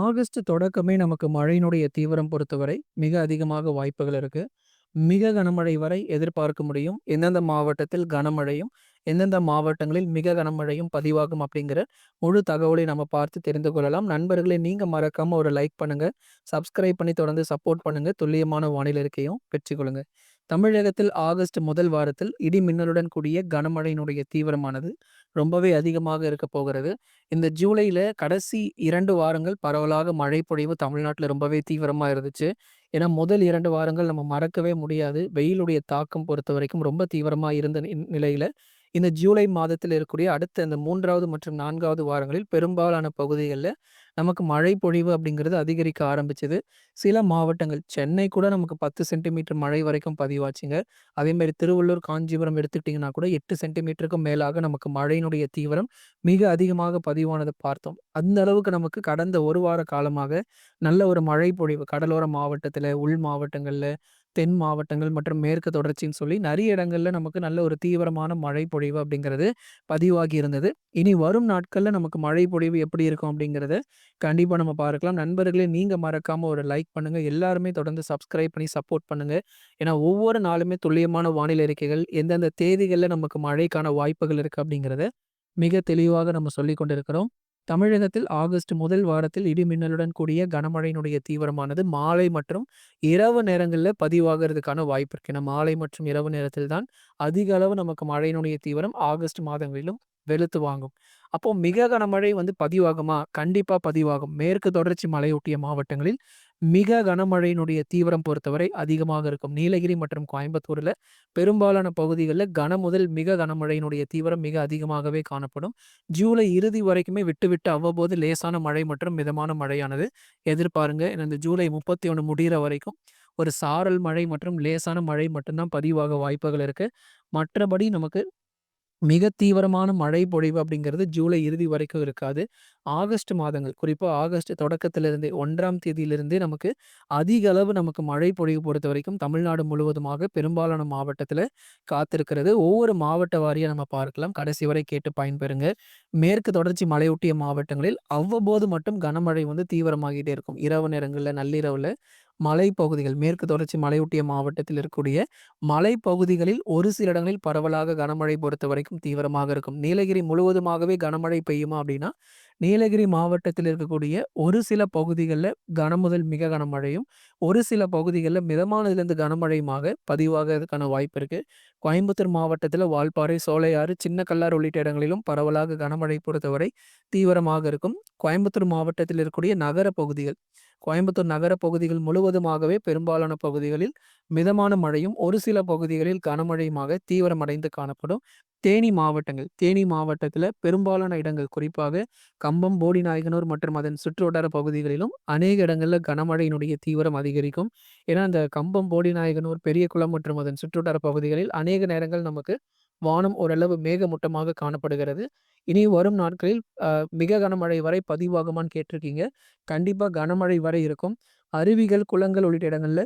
August தொடக்கமே நமக்கு மழையினுடைய தீவிரம் பொறுத்தவரை மிக அதிகமாக வாய்ப்புகள் இருக்கு. மிக கனமழை வரை எதிர்பார்க்க முடியும். எந்தெந்த மாவட்டத்தில் கனமழையும், எந்தெந்த மாவட்டங்களில் மிக கனமழையும் பதிவாகும் அப்படிங்கிற முழு தகவலை நம்ம பார்த்து தெரிந்து கொள்ளலாம். நண்பர்களே நீங்க மறக்காம ஒரு லைக் பண்ணுங்க. சப்ஸ்கிரைப் பண்ணி தொடர்ந்து சப்போர்ட் பண்ணுங்க. துல்லியமான வானிலை இருக்கையும் பெற்றுக்கொள்ளுங்க. தமிழகத்தில் ஆகஸ்ட் முதல் வாரத்தில் இடி மின்னலுடன் கூடிய கனமழையினுடைய தீவிரமானது ரொம்பவே அதிகமாக இருக்க போகிறது. இந்த ஜூலைல கடைசி இரண்டு வாரங்கள் பரவலாக மழை பொழிவு தமிழ்நாட்டுல ரொம்பவே தீவிரமா இருந்துச்சு. ஏன்னா, முதல் இரண்டு வாரங்கள் நம்ம மறக்கவே முடியாது. வெயிலுடைய தாக்கம் பொறுத்த வரைக்கும் ரொம்ப தீவிரமா இருந்த நிலையில் நிலையில, இந்த ஜூலை மாதத்தில் இருக்கக்கூடிய அடுத்த இந்த மூன்றாவது மற்றும் நான்காவது வாரங்களில் பெரும்பாலான பகுதிகளில் நமக்கு மழை பொழிவு அப்படிங்கிறது அதிகரிக்க ஆரம்பிச்சது. சில மாவட்டங்கள் சென்னை கூட நமக்கு 10 சென்டிமீட்டர் மழை வரைக்கும் பதிவாச்சுங்க. அதேமாரி திருவள்ளூர், காஞ்சிபுரம் எடுத்துக்கிட்டிங்கன்னா கூட எட்டு சென்டிமீட்டருக்கும் மேலாக நமக்கு மழையினுடைய தீவிரம் மிக அதிகமாக பதிவானதை பார்த்தோம். அந்த அளவுக்கு நமக்கு கடந்த ஒரு வார காலமாக நல்ல ஒரு மழை பொழிவு கடலோர மாவட்டத்தில் உள் மாவட்டங்களில் தென் மாவட்டங்கள் மற்றும் மேற்கு தொடர்ச்சின்னு சொல்லி நிறைய இடங்களில் நமக்கு நல்ல ஒரு தீவிரமான மழை பொழிவு அப்படிங்கிறது பதிவாகி இருந்தது. இனி வரும் நாட்களில் நமக்கு மழை பொழிவு எப்படி இருக்கும் அப்படிங்கிறத கண்டிப்பாக நம்ம பார்க்கலாம். நண்பர்களே நீங்கள் மறக்காமல் ஒரு லைக் பண்ணுங்கள் எல்லாருமே தொடர்ந்து சப்ஸ்கிரைப் பண்ணி சப்போர்ட் பண்ணுங்க. ஏன்னா, ஒவ்வொரு நாளுமே துல்லியமான வானிலை அறிக்கைகள், எந்தெந்த தேதிகளில் நமக்கு மழைக்கான வாய்ப்புகள் இருக்குது அப்படிங்கிறத மிக தெளிவாக நம்ம சொல்லி கொண்டிருக்கிறோம். தமிழகத்தில் ஆகஸ்ட் முதல் வாரத்தில் இடி மின்னலுடன் கூடிய கனமழையினுடைய தீவிரமானது மாலை மற்றும் இரவு நேரங்களில் பதிவாகிறதுக்கான வாய்ப்பு இருக்கு. ஏன்னா, மாலை மற்றும் இரவு நேரத்தில் தான் அதிக அளவு நமக்கு மழையினுடைய தீவிரம் ஆகஸ்ட் மாதங்களிலும் வெளுத்து வாங்கும். அப்போ மிக கனமழை வந்து பதிவாகுமா? கண்டிப்பா பதிவாகும். மேற்கு தொடர்ச்சி மலையொட்டிய மாவட்டங்களில் மிக கனமழையினுடைய தீவிரம் பொறுத்தவரை அதிகமாக இருக்கும். நீலகிரி மற்றும் கோயம்புத்தூரில் பெரும்பாலான பகுதிகளில் கன முதல் மிக கனமழையினுடைய தீவிரம் மிக அதிகமாகவே காணப்படும். ஜூலை இறுதி வரைக்குமே விட்டு, விட்டு அவ்வப்போது லேசான மழை மற்றும் மிதமான மழையானது எதிர்பாருங்க. ஏன்னா, இந்த ஜூலை முப்பத்தி ஒன்று முடிகிற வரைக்கும் ஒரு சாரல் மழை மற்றும் லேசான மழை மட்டும்தான் பதிவாக வாய்ப்புகள் இருக்குது மற்றபடி நமக்கு மிக தீவிரமான மழை பொழிவு அப்படிங்கிறது ஜூலை இறுதி வரைக்கும் இருக்காது. ஆகஸ்ட் மாதங்கள் குறிப்பாக ஆகஸ்ட் தொடக்கத்திலிருந்தே ஒன்றாம் தேதியிலிருந்தே நமக்கு அதிக அளவு நமக்கு மழை பொழிவு பொறுத்தவரைக்கும் தமிழ்நாடு முழுவதுமாக பெரும்பாலான மாவட்டத்தில் காத்திருக்கிறது. ஒவ்வொரு மாவட்ட வாரியாக நம்ம பார்க்கலாம். கடைசி வரை கேட்டு பயன்பெறுங்க. மேற்கு தொடர்ச்சி மலையொட்டிய மாவட்டங்களில் அவ்வப்போது மட்டும் கனமழை வந்து தீவிரமாகிட்டே இருக்கும். இரவு நேரங்களில் நள்ளிரவில் மலைப்பகுதிகள் மேற்கு தொடர்ச்சி மலையொட்டிய மாவட்டத்தில் இருக்கக்கூடிய மலைப்பகுதிகளில் ஒரு சில இடங்களில் பரவலாக கனமழை பொறுத்த வரைக்கும் தீவிரமாக இருக்கும். நீலகிரி முழுவதுமாகவே கனமழை பெய்யுமா அப்படின்னா, நீலகிரி மாவட்டத்தில் இருக்கக்கூடிய ஒரு சில பகுதிகளில் கனமுதல் மிக கனமழையும், ஒரு சில பகுதிகளில் மிதமானதிலிருந்து கனமழையுமாக பதிவாகிறதுக்கான வாய்ப்பு இருக்குது கோயம்புத்தூர் மாவட்டத்தில் வால்பாறை, சோலையாறு, சின்ன கல்லார் உள்ளிட்ட இடங்களிலும் பரவலாக கனமழை பொறுத்தவரை தீவிரமாக இருக்கும். கோயம்புத்தூர் மாவட்டத்தில் இருக்கக்கூடிய நகர பகுதிகள் கோயம்புத்தூர் நகர பகுதிகள் முழுவதுமாகவே பெரும்பாலான பகுதிகளில் மிதமான மழையும், ஒரு சில பகுதிகளில் கனமழையுமாக தீவிரமடைந்து காணப்படும். தேனி மாவட்டங்கள் தேனி மாவட்டத்தில் பெரும்பாலான இடங்கள் குறிப்பாக கம்பம், போடிநாயகனூர் மற்றும் அதன் சுற்றுவட்டார பகுதிகளிலும் அநேக இடங்களில் கனமழையினுடைய தீவிரம் அதிகரிக்கும். ஏன்னா, இந்த கம்பம், போடிநாயகனூர் பெரியகுளம் மற்றும் அதன் சுற்றுவட்டார பகுதிகளில் அநேக நேரங்கள் நமக்கு வானம் ஓரளவு மேகமூட்டமாக காணப்படுகிறது. இனி வரும் நாட்களில் மிக கனமழை வரை பதிவாகுமான்னு கேட்டிருக்கீங்க. கண்டிப்பாக கனமழை வரை இருக்கும். அருவிகள், குளங்கள் உள்ளிட்ட இடங்களில்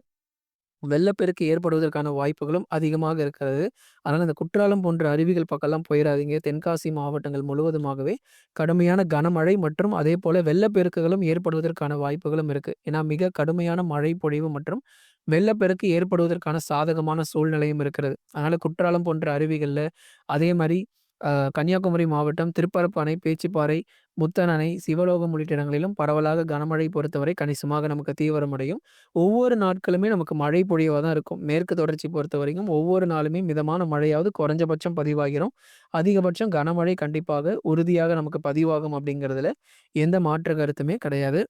வெள்ளப்பெருக்கு ஏற்படுவதற்கான வாய்ப்புகளும் அதிகமாக இருக்கிறது. அதனால் இந்த குற்றாலம் போன்ற அருவிகள் பக்கம்லாம் போயிடாதீங்க தென்காசி மாவட்டங்கள் முழுவதுமாகவே கடுமையான கனமழை மற்றும் அதே போல் வெள்ளப்பெருக்குகளும் ஏற்படுவதற்கான வாய்ப்புகளும் இருக்குது ஏன்னா, மிக கடுமையான மழை பொழிவு மற்றும் வெள்ளப்பெருக்கு ஏற்படுவதற்கான சாதகமான சூழ்நிலையும் இருக்கிறது. அதனால குற்றாலம் போன்ற அருவிகளில் அதே மாதிரி கன்னியாகுமரி மாவட்டம் திருப்பரப்பு அணை, பேச்சிப்பாறை, முத்தன் அணை, சிவலோகம் உள்ளிட்ட இடங்களிலும் பரவலாக கனமழை பொறுத்தவரை கணிசமாக நமக்கு தீவிரமடையும். ஒவ்வொரு நாட்களுமே நமக்கு மழை பொழிவா தான் இருக்கும். மேற்கு தொடர்ச்சி பொறுத்தவரைக்கும் ஒவ்வொரு நாளுமே மிதமான மழையாவது குறைஞ்சபட்சம் பதிவாகிறோம் அதிகபட்சம் கனமழை கண்டிப்பாக உறுதியாக நமக்கு பதிவாகும் அப்படிங்கிறதுல எந்த மாற்று கருத்துமே கிடையாது.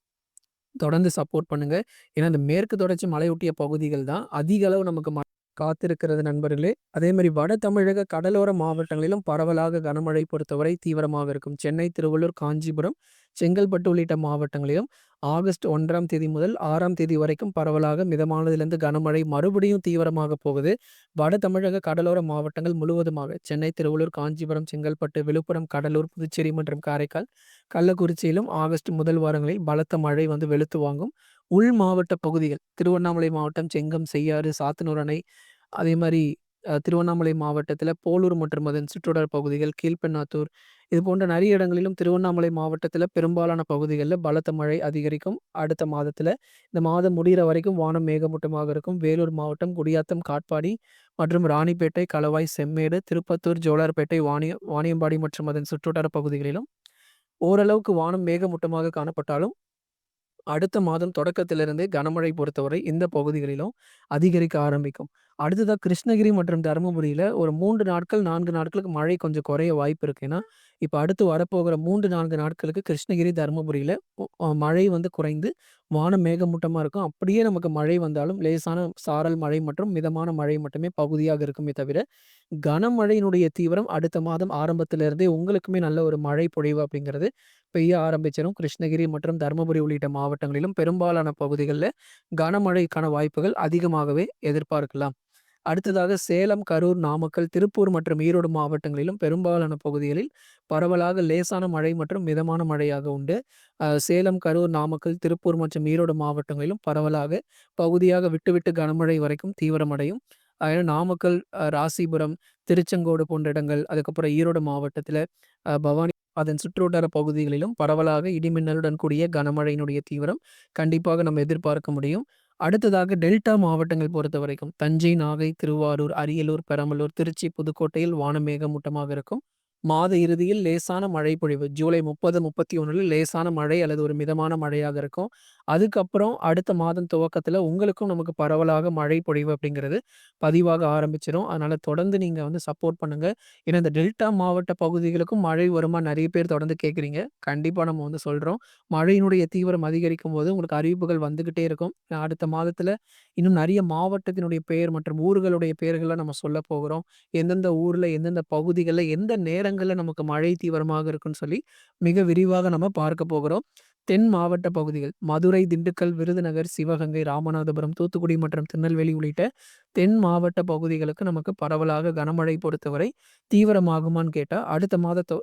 தொடர்ந்து சப்போர்ட் பண்ணுங்க. ஏன்னா, இந்த மேற்கு தொடர்ச்சி மலையொட்டிய பகுதிகள் தான் அதிக அளவு நமக்கு ம காத்திருக்கிறது நண்பர்களே. அதேமாரி வட தமிழக கடலோர மாவட்டங்களிலும் பரவலாக கனமழை பொறுத்தவரை தீவிரமாக இருக்கும். சென்னை, திருவள்ளூர், காஞ்சிபுரம், செங்கல்பட்டு உள்ளிட்ட மாவட்டங்களிலும் ஆகஸ்ட் ஒன்றாம் தேதி முதல் ஆறாம் தேதி வரைக்கும் பரவலாக மிதமானதிலிருந்து கனமழை மறுபடியும் தீவிரமாக போகுது. வட தமிழக கடலோர மாவட்டங்கள் முழுவதுமாக சென்னை, திருவள்ளூர், காஞ்சிபுரம், செங்கல்பட்டு, விழுப்புரம், கடலூர், புதுச்சேரி மற்றும் காரைக்கால், கள்ளக்குறிச்சியிலும் ஆகஸ்ட் முதல் வாரங்களில் பலத்த மழை வந்து வெளுத்து வாங்கும். உள் மாவட்ட பகுதிகள் திருவண்ணாமலை மாவட்டம், செங்கம், செய்யாறு, சாத்தனூர் அணை, மாதிரி திருவண்ணாமலை மாவட்டத்தில் போலூர் மற்றும் அதன் சுற்றுவட்டார பகுதிகள், கீழ்பென்னாத்தூர் இது போன்ற நிறைய இடங்களிலும் திருவண்ணாமலை மாவட்டத்தில் பெரும்பாலான பகுதிகளில் பலத்த மழை அதிகரிக்கும். அடுத்த மாதத்தில் இந்த மாதம் முடிகிற வரைக்கும் வானம் மேகமூட்டமாக இருக்கும். வேலூர் மாவட்டம், குடியாத்தம், காட்பாடி மற்றும் ராணிப்பேட்டை, கலவாய், செம்மேடு, திருப்பத்தூர், ஜோலார்பேட்டை, வாணிய வாணியம்பாடி மற்றும் அதன் சுற்றுவட்டார பகுதிகளிலும் ஓரளவுக்கு வானம் மேகமூட்டமாக காணப்பட்டாலும் அடுத்த மாதம் தொடக்கத்திலிருந்தே கனமழை பொறுத்தவரை இந்த பகுதிகளிலும் அதிகரிக்க ஆரம்பிக்கும். அடுத்ததாக கிருஷ்ணகிரி மற்றும் தருமபுரியில் ஒரு மூன்று நாட்கள், நான்கு நாட்களுக்கு மழை கொஞ்சம் குறைய வாய்ப்பு இருக்கு. ஏன்னா, இப்போ அடுத்து வரப்போகிற 3, 4 நாட்களுக்கு கிருஷ்ணகிரி, தருமபுரியில் மழை வந்து குறைந்து வானம் மேகமூட்டமாக இருக்கும். அப்படியே நமக்கு மழை வந்தாலும் லேசான சாரல் மழை மற்றும் மிதமான மழை மட்டுமே பகுதியாக இருக்குமே தவிர, கனமழையினுடைய தீவிரம் அடுத்த மாதம் ஆரம்பத்திலிருந்தே உங்களுக்குமே நல்ல ஒரு மழை பொழிவு அப்படிங்கிறது பெய்ய ஆரம்பிச்சிடும் கிருஷ்ணகிரி மற்றும் தருமபுரி உள்ளிட்ட மாவட்டங்களிலும் பெரும்பாலான பகுதிகளில் கனமழைக்கான வாய்ப்புகள் அதிகமாகவே எதிர்பார்க்கலாம். அடுத்ததாக சேலம், கரூர், நாமக்கல், திருப்பூர் மற்றும் ஈரோடு மாவட்டங்களிலும் பெரும்பாலான பகுதிகளில் பரவலாக லேசான மழை மற்றும் மிதமான மழையாக உண்டு. சேலம், கரூர், நாமக்கல், திருப்பூர் மற்றும் ஈரோடு மாவட்டங்களிலும் பரவலாக பகுதியாக விட்டு விட்டு கனமழை வரைக்கும் தீவிரமடையும். ஏன்னா நாமக்கல், ராசிபுரம், திருச்செங்கோடு போன்ற இடங்கள், அதுக்கப்புறம் ஈரோடு மாவட்டத்தில் பவானி அதன் சுற்றுவட்டார பகுதிகளிலும் பரவலாக இடிமின்னலுடன் கூடிய கனமழையினுடைய தீவிரம் கண்டிப்பாக நம்ம எதிர்பார்க்க முடியும். அடுத்ததாக டெல்டா மாவட்டங்கள் பொறுத்த வரைக்கும் தஞ்சை, நாகை, திருவாரூர், அரியலூர், பெரம்பலூர், திருச்சி, புதுக்கோட்டையில் வானம் மேகமூட்டமாக இருக்கும். மாத இறுதியில் லேசான மழை பொழிவு ஜூலை 30, 31ல லேசான மழை அல்லது ஒரு மிதமான மழையாக இருக்கும். அதுக்கப்புறம் அடுத்த மாதம் துவக்கத்தில் உங்களுக்கும் நமக்கு பரவலாக மழை பொழிவு அப்படிங்கிறது பதிவாக ஆரம்பிச்சிடும் அதனால தொடர்ந்து நீங்க வந்து சப்போர்ட் பண்ணுங்க. ஏன்னா இந்த டெல்டா மாவட்ட பகுதிகளுக்கும் மழை வருமா நிறைய பேர் தொடர்ந்து கேட்குறீங்க. கண்டிப்பா நம்ம வந்து சொல்றோம். மழையினுடைய தீவிரம் அதிகரிக்கும் போது உங்களுக்கு அறிவிப்புகள் வந்துகிட்டே இருக்கும். அடுத்த மாதத்தில் இன்னும் நிறைய மாவட்டத்தினுடைய பெயர் மற்றும் ஊர்களுடைய பெயர்களை நம்ம சொல்ல போகிறோம். எந்தெந்த ஊர்ல, எந்தெந்த பகுதிகளில் எந்த நேரங்களில் நமக்கு மழை தீவிரமாக இருக்குன்னு சொல்லி மிக விரிவாக நம்ம பார்க்க போகிறோம். தென் மாவட்ட பகுதிகள் மதுரை, திண்டுக்கல், விருதுநகர், சிவகங்கை, ராமநாதபுரம், தூத்துக்குடி மற்றும் திருநெல்வேலி உள்ளிட்ட தென் மாவட்ட பகுதிகளுக்கு நமக்கு பரவலாக கனமழை பொறுத்தவரை தீவிரமாகுமான்னு கேட்டால் அடுத்த மாத தொ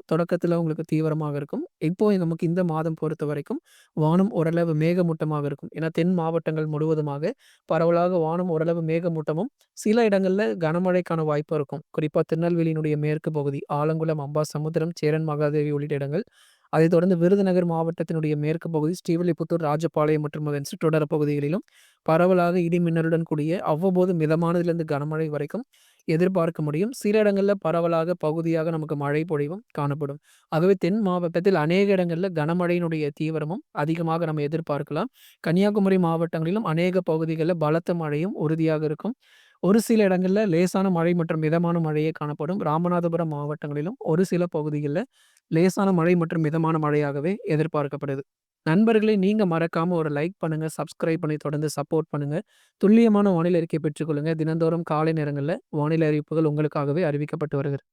உங்களுக்கு தீவிரமாக இருக்கும். இப்போ நமக்கு இந்த மாதம் பொறுத்த வரைக்கும் வானம் ஓரளவு மேகமூட்டமாக இருக்கும். ஏன்னா தென் மாவட்டங்கள் முழுவதுமாக பரவலாக வானம் ஓரளவு மேகமூட்டமும், சில இடங்களில் கனமழைக்கான வாய்ப்பு இருக்கும். குறிப்பாக திருநெல்வேலியினுடைய மேற்கு பகுதி ஆலங்குளம், அம்பா சமுத்திரம் சேரன் மகாதேவி உள்ளிட்ட இடங்கள். அதைத் தொடர்ந்து விருதுநகர் மாவட்டத்தினுடைய மேற்கு பகுதி ஸ்ரீவில்லிபுத்தூர், ராஜபாளையம் மற்றும் அதன் சுற்றுவட்டார பகுதிகளிலும் பரவலாக இடி மின்னலுடன் கூடிய அவ்வப்போது மிதமானதிலிருந்து கனமழை வரைக்கும் எதிர்பார்க்க முடியும். சில இடங்களில் பரவலாக பகுதியாக நமக்கு மழை பொழிவும் காணப்படும். ஆகவே தென் மாவட்டத்தில் அநேக இடங்களில் கனமழையினுடைய தீவிரமும் அதிகமாக நம்ம எதிர்பார்க்கலாம். கன்னியாகுமரி மாவட்டங்களிலும் அநேக பகுதிகளில் பலத்த மழையும் உறுதியாக இருக்கும். ஒரு சில இடங்களில் லேசான மழை மற்றும் மிதமான மழையே காணப்படும். ராமநாதபுரம் மாவட்டங்களிலும் ஒரு சில பகுதிகளில் லேசான மழை மற்றும் மிதமான மழையாகவே எதிர்பார்க்கப்படுது. நண்பர்களே நீங்கள் மறக்காமல் ஒரு லைக் பண்ணுங்கள் சப்ஸ்கிரைப் பண்ணி தொடர்ந்து சப்போர்ட் பண்ணுங்கள் துல்லியமான வானிலை அறிக்கை பெற்றுக்கொள்ளுங்கள் தினந்தோறும் காலை நேரங்களில் வானிலை அறிவிப்புகள் உங்களுக்காகவே அறிவிக்கப்பட்டு வருகிறது.